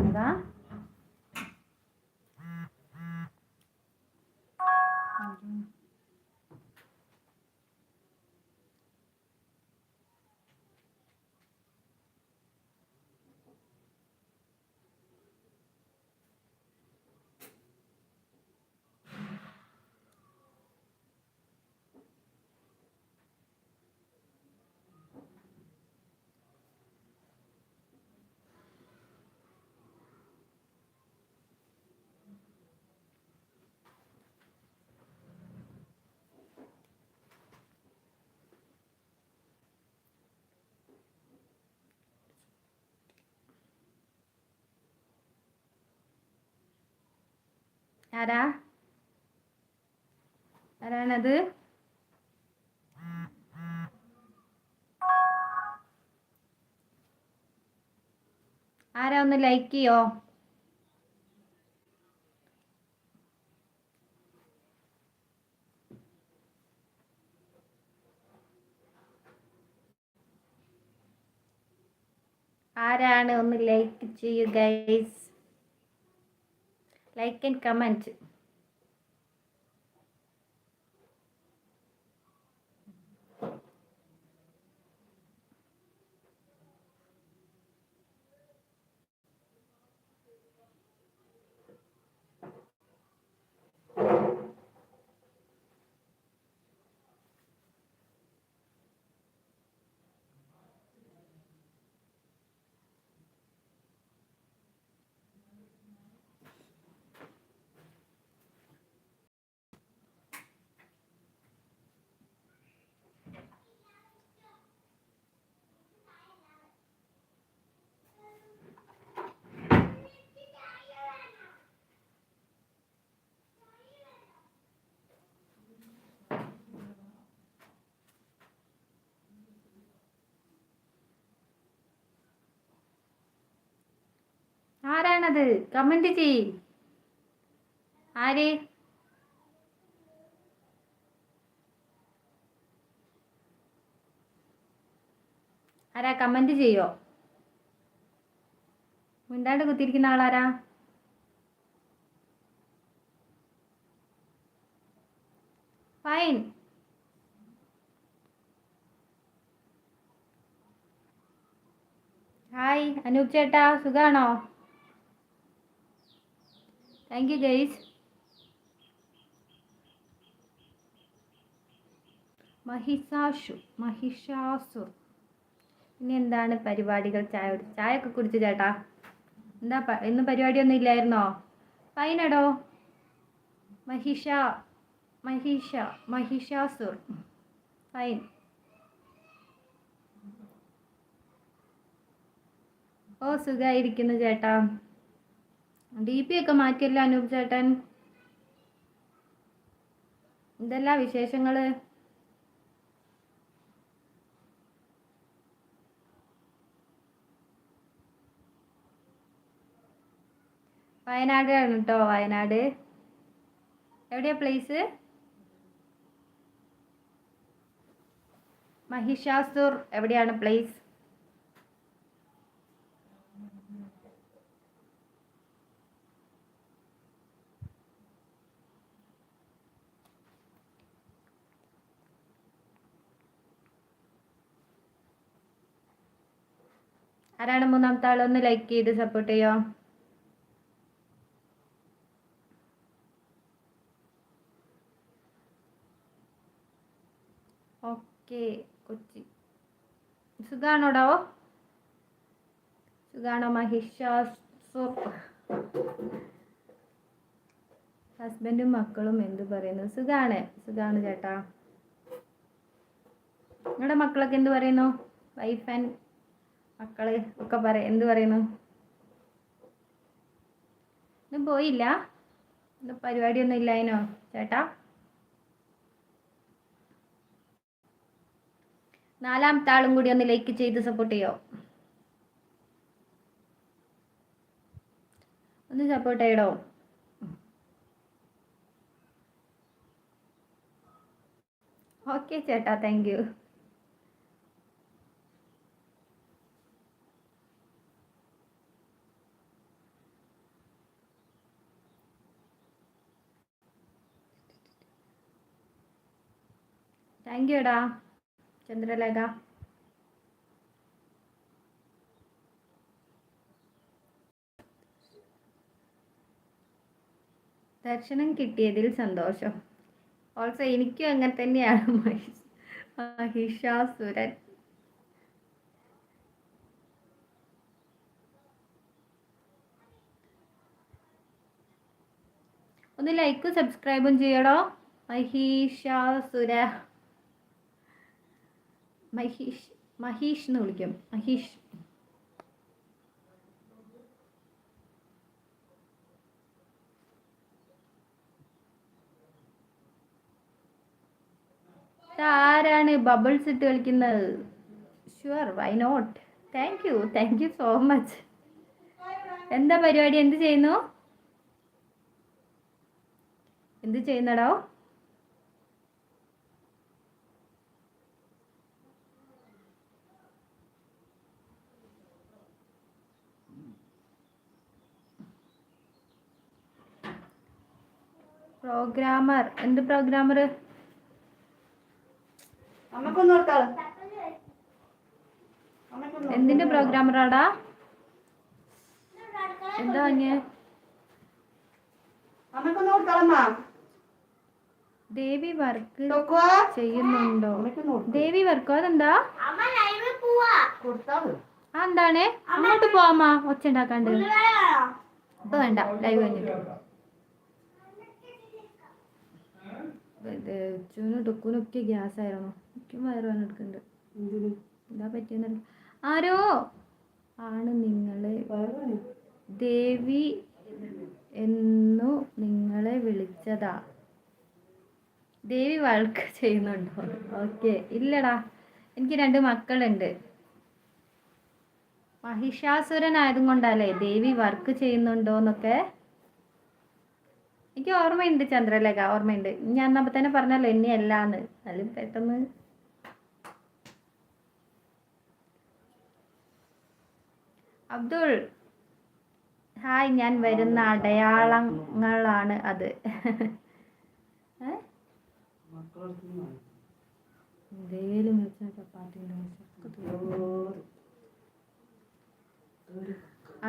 감사합니다. ആരാ? ആരാണത്? ആരാ ഒന്ന് ലൈക്ക് ചെയ്യോ? ആരാണ് ഒന്ന് ലൈക്ക് ചെയ്യൂ ഗൈസ് ലൈക്ക് ആൻഡ് കമന്റ് ആരാണത് കമന്റ് ചെയ് ആര്? ആരാ? കമന്റ് ചെയ്യോ? മിണ്ടാണ്ട് കുത്തിയിരിക്കുന്ന ആളാരാ? ഫൈൻ ഹായ് അനൂപ് ചേട്ടാ സുഖാണോ? താങ്ക് യു ഗൈസ് മഹിഷാഷു മഹിഷാസുർ. ഇനി എന്താണ് പരിപാടികൾ? ചായ ചായ ഒക്കെ കുടിച്ചു ചേട്ടാ. എന്താ ഇന്ന് പരിപാടിയൊന്നും ഇല്ലായിരുന്നോ? ഫൈനടോ മഹിഷ മഹിഷ മഹിഷാസുർ. ഫൈൻ ഓ സുഖമായിരിക്കുന്നു ചേട്ടാ. ഡി പി ഒക്കെ മാറ്റിയല്ലോ അനൂപ് ചേട്ടൻ. ഇതെല്ലാം വിശേഷങ്ങൾ? വയനാട് ആണ് കേട്ടോ വയനാട്. എവിടെയാ പ്ലേസ് മഹിഷാസുർ. എവിടെയാണ് പ്ലേസ് ആരാണ് മൂന്നാമത്തെ ആൾ ആളൊന്ന് ലൈക്ക് ചെയ്ത് സപ്പോർട്ട് ചെയ്യോ? ഓക്കെ കൊച്ചി. സുഖാണോടോ സുഖാണോ മഹിഷാസു ഹസ്ബൻഡും മക്കളും എന്തു പറയുന്നു? സുഖാണ്. സുഖാണ് ചേട്ടാ. നിങ്ങളുടെ മക്കളൊക്കെ എന്തു പറയുന്നു? വൈഫ് ആൻഡ് മക്കൾ ഒക്കെ പറ എന്ത് പറയുന്നു ഇന്ന് പോയില്ല. ഇന്ന് പരിപാടിയൊന്നും ഇല്ലായിനോ ചേട്ടാ? നാലാമത്തെ ആളും കൂടി ഒന്ന് ലൈക്ക് ചെയ്ത് സപ്പോർട്ട് ചെയ്യോ? ഒന്ന് സപ്പോർട്ട് ചെയ്യടോ? ഓക്കെ ചേട്ടാ താങ്ക് യു താങ്ക് യുടാ ചന്ദ്രലേഖ. ദർശനം കിട്ടിയതിൽ സന്തോഷം. ഓൾസോ എനിക്കും അങ്ങനെ തന്നെയാണ് മഹിഷ് മഹിഷാസുരൻ. ഒന്ന് ലൈക്കും സബ്സ്ക്രൈബും ചെയ്യണോ മഹീഷാസുര. മഹീഷ് മഹീഷ് എന്ന് വിളിക്കും. മഹീഷ്. ആരാണ് ബബിൾസ് ഇട്ട് കളിക്കുന്നത്? Sure why not thank you thank you so much എന്താ പരിപാടി? എന്ത് ചെയ്യുന്നു? എന്ത് ചെയ്യുന്നടോ? പ്രോഗ്രാമർ. എന്ത് പ്രോഗ്രാമർ? അമ്മക്കൊന്ന് കൊടുത്താൾ അമ്മക്കൊന്ന് എന്തിന്റെ പ്രോഗ്രാമറാടാ? എന്താ ദേവി വർക്ക് ചെയ്യുന്നുണ്ടോ? ദേവി വർക്കോ അതെന്താ? ആ എന്താണ്? അങ്ങോട്ട് പോവാമാ ഒച്ച ഉണ്ടാക്കാണ്ട്. ഇപ്പൊ വേണ്ട ലൈവ് കഴിഞ്ഞിട്ട്. ഉച്ചൂനും ഒക്കെ ഗ്യാസ് ആയിരുന്നു എനിക്കും വയറ് എന്തിന്? എന്താ പറ്റിയെന്ന് ആരോ? ആണ് നിങ്ങളെ ദേവി എന്നു നിങ്ങളെ വിളിച്ചതാ. ദേവി വഴക്ക് ചെയ്യുന്നുണ്ടോ? ഓക്കെ ഇല്ലടാ. എനിക്ക് രണ്ട് മക്കളുണ്ട്. മഹിഷാസുരൻ ആയതും കൊണ്ടല്ലേ ദേവി വർക്ക് ചെയ്യുന്നുണ്ടോ എന്നൊക്കെ എനിക്ക് ഓർമ്മയുണ്ട് ചന്ദ്രലേഖ ഓർമ്മയുണ്ട്. ഞാൻ അപ്പൊ തന്നെ പറഞ്ഞല്ലോ എന്നെ അല്ലാന്ന്. അതിൽ പെട്ടെന്ന് അബ്ദുൾ ഹായ് ഞാൻ വരുന്ന അടയാളങ്ങളാണ് അത്.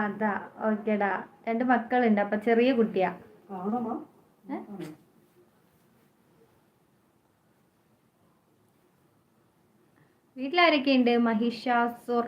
അതാ ഓക്കേടാ. രണ്ട് മക്കളുണ്ട് അപ്പൊ ചെറിയ കുട്ടിയാ? വീട്ടിലാരൊക്കെയുണ്ട്? മഹിഷാസുർ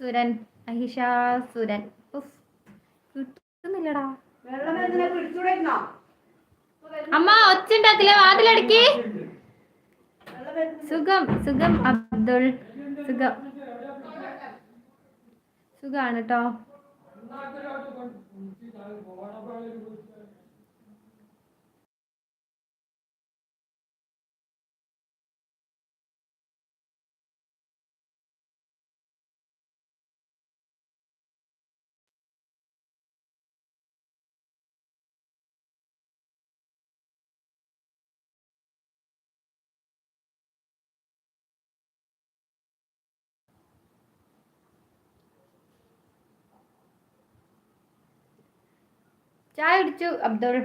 സുരൻ മഹിഷാസുരൻ ഉഫ്, കിട്ടുന്നില്ലടാ? അമ്മ ഒച്ച ഉണ്ടാക്കില്ല വാതിലടക്കി. സുഖം സുഖം അബ്ദുൾ. സുഖം. സുഖാണ് കേട്ടോ And for. ചായ കുടിച്ചു അബ്ദുൾ.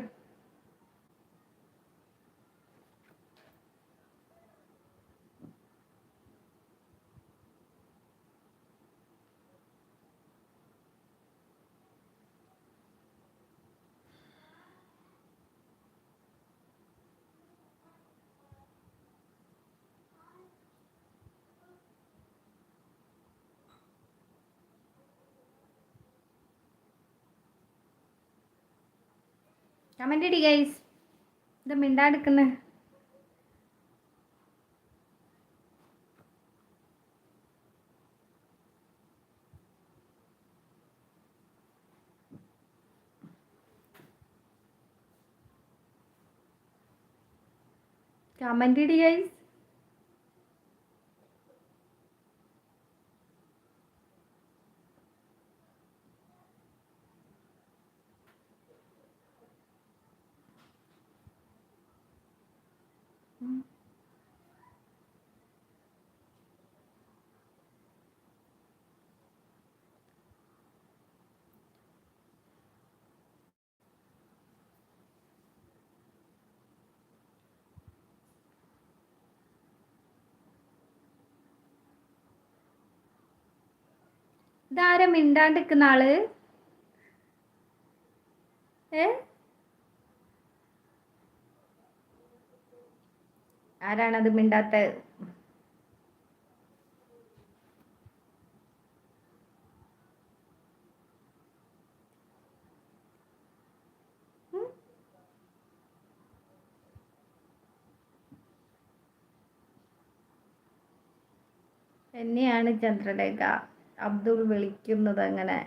കമന്റ് ഇടി ഗൈസ് ഇത് മിണ്ടാടുക്കുന്ന കമന്റ് ഇടി ഗൈസ് ഇതാരാ മിണ്ടാണ്ടിരിക്കുന്ന ആൾ? ഏ? ആരാണത് മിണ്ടാത്ത? എന്നെയാണ് ചന്ദ്രലേഖ. അബ്ദുൾ വിളിക്കുന്നത് അങ്ങനെ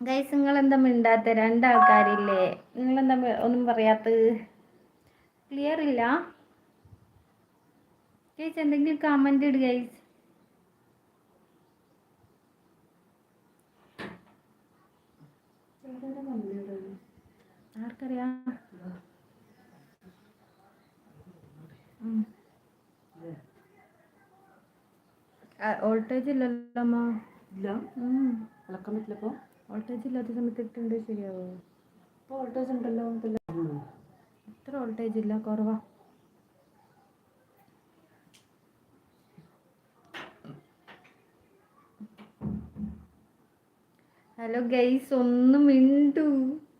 ഗൈസ് നിങ്ങൾ എന്താ മിണ്ടാത്ത? രണ്ടാൾക്കാരില്ലേ? നിങ്ങൾ എന്താ ഒന്നും പറയാത്തത്? ക്ലിയർ ഇല്ല? ഗൈസ് എന്തെങ്കിലും കമന്റ് ഇട് ഗൈസ് ആർക്കറിയാ? വോൾട്ടേജ് ഇല്ലല്ലോ അമ്മ. ഇല്ല. ഉം. ഇളക്കാൻ പറ്റില്ല ഇപ്പോൾ വോൾട്ടേജ് ഇല്ലാത്ത സമയത്ത് ഇട്ടുണ്ട് ശരിയാവോ? ഇപ്പോൾ വോൾട്ടേജ് ഉണ്ടല്ലോ എത്ര വോൾട്ടേജ് ഇല്ല കുറവാ. ഹലോ ഗൈസ് ഒന്നും മിണ്ടു.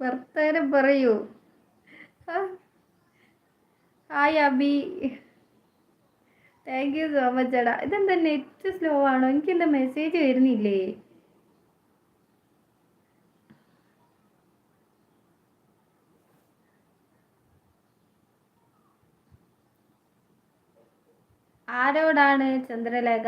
വർത്താനം പറയൂ. Hi Abi. Thank you so much എടാ. ഇതെന്താ നെറ്റ് സ്ലോ ആണോ? എനിക്കെന്താ മെസ്സേജ് വരുന്നില്ലേ? ആരോടാണ് ചന്ദ്രലേഖ?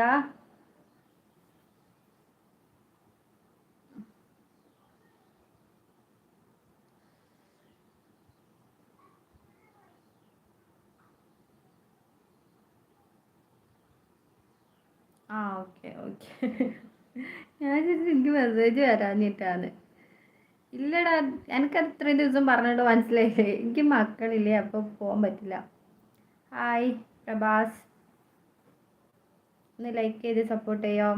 ആ ഓക്കെ ഓക്കെ. ഞാൻ ചോദിച്ചത് എനിക്ക് മെസ്സേജ് വരാഞ്ഞിട്ടാണ്. ഇല്ലടാ എനിക്ക് അത്രയും ദിവസം പറഞ്ഞിട്ട് മനസ്സിലായില്ലേ? എനിക്ക് മക്കളില്ലേ അപ്പോൾ പോകാൻ പറ്റില്ല. ഹായ് പ്രഭാസ്. ഒന്ന് ലൈക്ക് ചെയ്ത് സപ്പോർട്ട് ചെയ്യാം?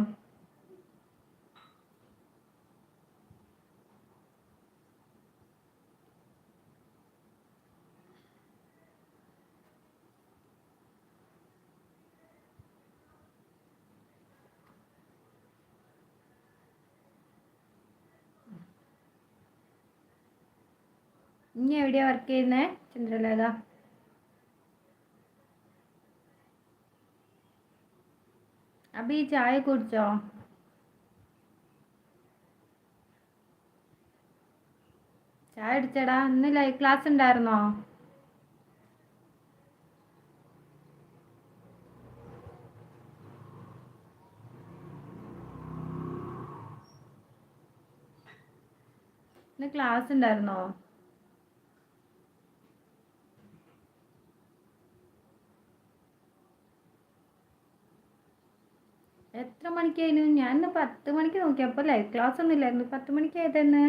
ഇനി എവിടെയാ വർക്ക് ചെയ്യുന്നത് ചന്ദ്രലേഖ. അബി ചായ കുടിച്ചോ? ചായ അടിച്ചടാ ഇന്ന് ക്ലാസ് ഉണ്ടായിരുന്നോ? ക്ലാസ് ഉണ്ടായിരുന്നോ? മണിക്കായിരുന്നു ഞാൻ പത്ത് മണിക്ക് നോക്കിയപ്പോൾ ലൈവ് ക്ലാസ് ഒന്നും ഇല്ലായിരുന്നു. പത്ത് മണിക്കായതെന്ന്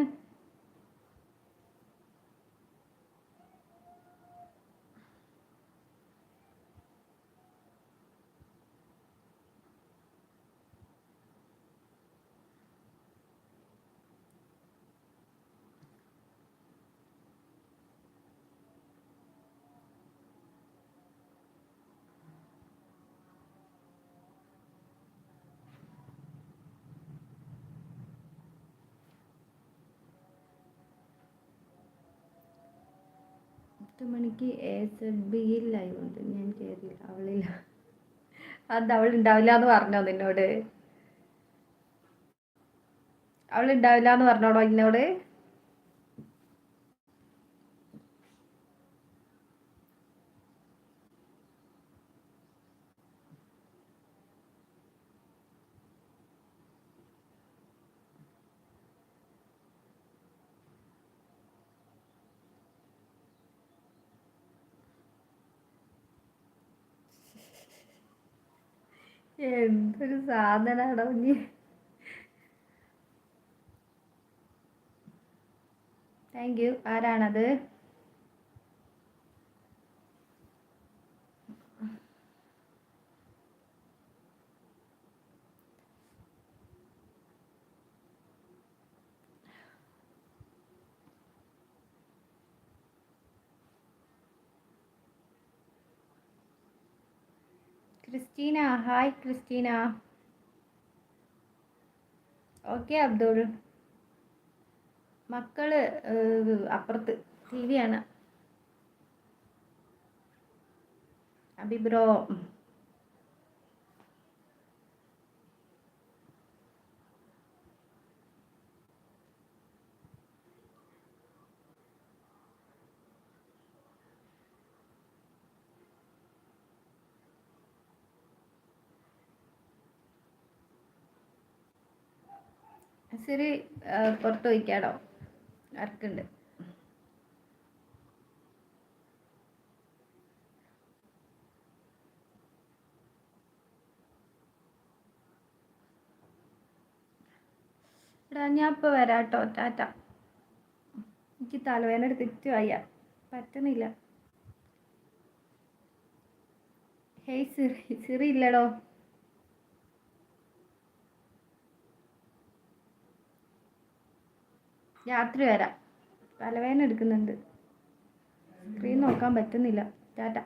പത്ത് മണിക്ക് എ സെഡ് ബിയിൽ ലൈവ് ഉണ്ട്. ഞാൻ കയറിയില്ല അവളില്ല. അത് അവൾ ഉണ്ടാവില്ല എന്ന് പറഞ്ഞോ നിന്നോട്? അവൾ ഉണ്ടാവില്ല എന്ന് പറഞ്ഞോളോ എന്നോട് എന്തൊരു സാധനാടോ നീ? താങ്ക് യു ആരാണത്? Christina hi Christina. Okay Abdul. മക്കൾ അപ്പുറത്ത് ടി വി ആണ്. ഏഹ്, പുറത്ത് പോയിക്കാടോ? വർക്കുണ്ട് എടാ ഞാൻ ഇപ്പോൾ വരാട്ടോ ടാറ്റ. എനിക്ക് തലവേദന എടുത്തിട്ട് വയ്യ. പറ്റുന്നില്ല ഹേയ് സിറി സിറി ഇല്ലടോ. രാത്രി വരാം. തലവേദന എടുക്കുന്നുണ്ട്. സ്ക്രീൻ നോക്കാൻ പറ്റുന്നില്ല. ടാറ്റ.